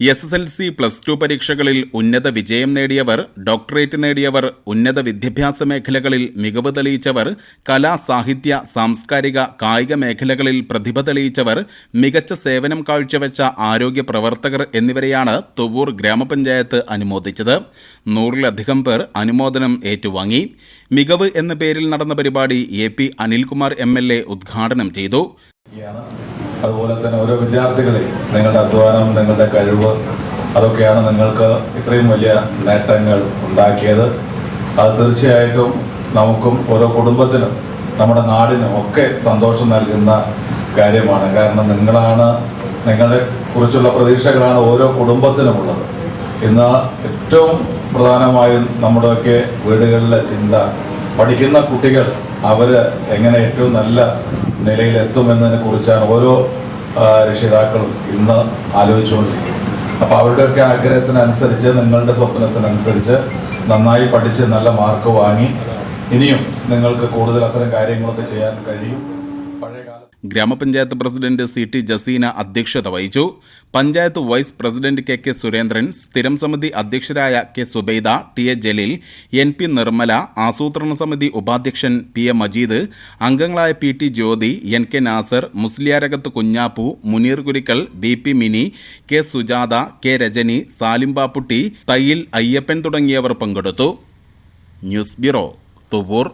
S S L C plus two പരീക്ഷകളിൽ ഉന്നത വിജയം നേടിയവർ ഡോക്ടറേറ്റ് നേടിയവർ ഉന്നത വിദ്യാഭ്യാസ മേഖലകളിൽ മികവ് തെളിയിച്ചവർ കലാ സാഹിത്യ സാംസ്കാരിക കായിക മേഖലകളിൽ പ്രതിഭ തെളിയിച്ചവർ മികച്ച സേവനം കാഴ്ചവെച്ച ആരോഗ്യ പ്രവർത്തകർ എന്നിവരെയാണ് തുവൂർ ഗ്രാമപഞ്ചായത്ത് അനുമോദിച്ചത് നൂറിലധികം പേർ അനുമോദനം ഏറ്റുവാങ്ങി മികവ് എന്ന പേരിൽ നടന്ന പരിപാടി A P Anilkumar M L A ഉദ്ഘാടനം ചെയ്തു. അതുപോലെ തന്നെ ഓരോ വിദ്യാർത്ഥികളെ നിങ്ങളുടെ അധ്വാനം നിങ്ങളുടെ കഴിവ് അതൊക്കെയാണ് നിങ്ങൾക്ക് ഇത്രയും വലിയ നേട്ടങ്ങൾ ഉണ്ടാക്കിയത്. അത് തീർച്ചയായിട്ടും നമുക്കും ഓരോ കുടുംബത്തിനും നമ്മുടെ നാടിനും ഒക്കെ സന്തോഷം നൽകുന്ന കാര്യമാണ്. കാരണം നിങ്ങളാണ് നിങ്ങളെ കുറിച്ചുള്ള പ്രതീക്ഷകളാണ് ഓരോ കുടുംബത്തിനുമുള്ളത്. ഇന്ന് ഏറ്റവും പ്രധാനമായും നമ്മുടെയൊക്കെ വീടുകളിലെ ചിന്ത പഠിക്കുന്ന കുട്ടികൾ അവർ എങ്ങനെ ഏറ്റവും നല്ല നിലയിൽ നിലയിലെത്തുമെന്നതിനെ കുറിച്ചാണ് ഓരോ രക്ഷിതാക്കളും ഇന്ന് ആലോചിച്ചുകൊണ്ടിരിക്കുന്നത്. അപ്പൊ അവരുടെയൊക്കെ ആഗ്രഹത്തിനനുസരിച്ച് നിങ്ങളുടെ സ്വപ്നത്തിനനുസരിച്ച് നന്നായി പഠിച്ച് നല്ല മാർക്ക് വാങ്ങി ഇനിയും നിങ്ങൾക്ക് കൂടുതൽ അത്തരം കാര്യങ്ങളൊക്കെ ചെയ്യാൻ കഴിയും. ഗ്രാമപഞ്ചായത്ത് പ്രസിഡന്റ് സി ടി ജസീന അധ്യക്ഷത വഹിച്ചു. Panchayat vice president K K Surendran സ്ഥിരം സമിതി അധ്യക്ഷരായ K Subaida T A Jaleel N P Nirmala ആസൂത്രണ സമിതി ഉപാധ്യക്ഷൻ പി എ മജീദ് അംഗങ്ങളായ P T Jyothi N K Nasar Musliyarakath Kunhappu Muneer Kurikkal B P Mini K Sujatha K Rajani Salim Bapputty Thayyil Ayyappan തുടങ്ങിയവർ പങ്കെടുത്തു. News bureau Thuvvur.